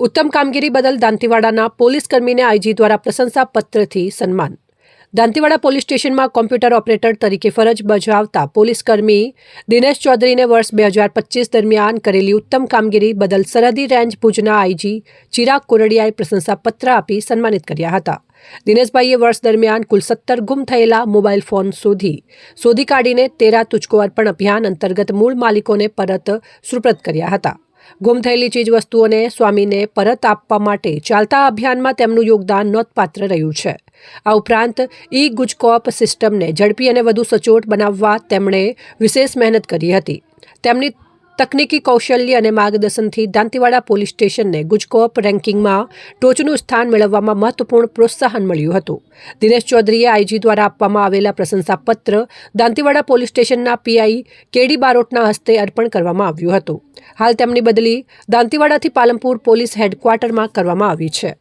ઉત્તમ કામગીરી બદલ દાંતીવાડાના પોલીસ કર્મીને આઈજી દ્વારા પ્રશંસાપત્રથી સન્માન. દાંતીવાડા પોલીસ સ્ટેશનમાં કોમ્પ્યુટર ઓપરેટર તરીકે ફરજ બજાવતા પોલીસ કર્મી દિનેશ ચૌધરીને વર્ષ બે હજાર પચીસ દરમિયાન કરેલી ઉત્તમ કામગીરી બદલ સરહદી રેન્જ ભુજના આઈજી ચિરાગ કોરડિયાએ પ્રશંસાપત્ર આપી સન્માનિત કર્યા હતા. દિનેશભાઈએ વર્ષ દરમિયાન કુલ સત્તર ગુમ થયેલા મોબાઈલ ફોન શોધી શોધી કાઢીને તેરા તુચકો અર્પણ અભિયાન અંતર્ગત મૂળ માલિકોને પરત સુપ્રત કર્યા હતા. ગુમ થયેલી ચીજવસ્તુઓને સ્વામીને પરત આપવા માટે ચાલતા અભિયાનમાં તેમનું યોગદાન નોંધપાત્ર રહ્યું છે. આ ઉપરાંત ઈ ગુજકોપ સિસ્ટમને ઝડપી અને વધુ સચોટ બનાવવા તેમણે વિશેષ મહેનત કરી હતી. તેમની તકનીકી કૌશલ્ય અને માર્ગદર્શનથી દાંતીવાડા પોલીસ સ્ટેશનને ગુજકોપ રેન્કિંગમાં ટોચનું સ્થાન મેળવવામાં મહત્વપૂર્ણ પ્રોત્સાહન મળ્યું હતું. દિનેશ ચૌધરીએ આઈજી દ્વારા આપવામાં આવેલા પ્રશંસાપત્ર દાંતીવાડા પોલીસ સ્ટેશનના પીઆઈ કેડી બારોટના હસ્તે અર્પણ કરવામાં આવ્યું હતું. હાલ તેમની બદલી દાંતીવાડાથી પાલનપુર પોલીસ હેડક્વાર્ટરમાં કરવામાં આવી છે.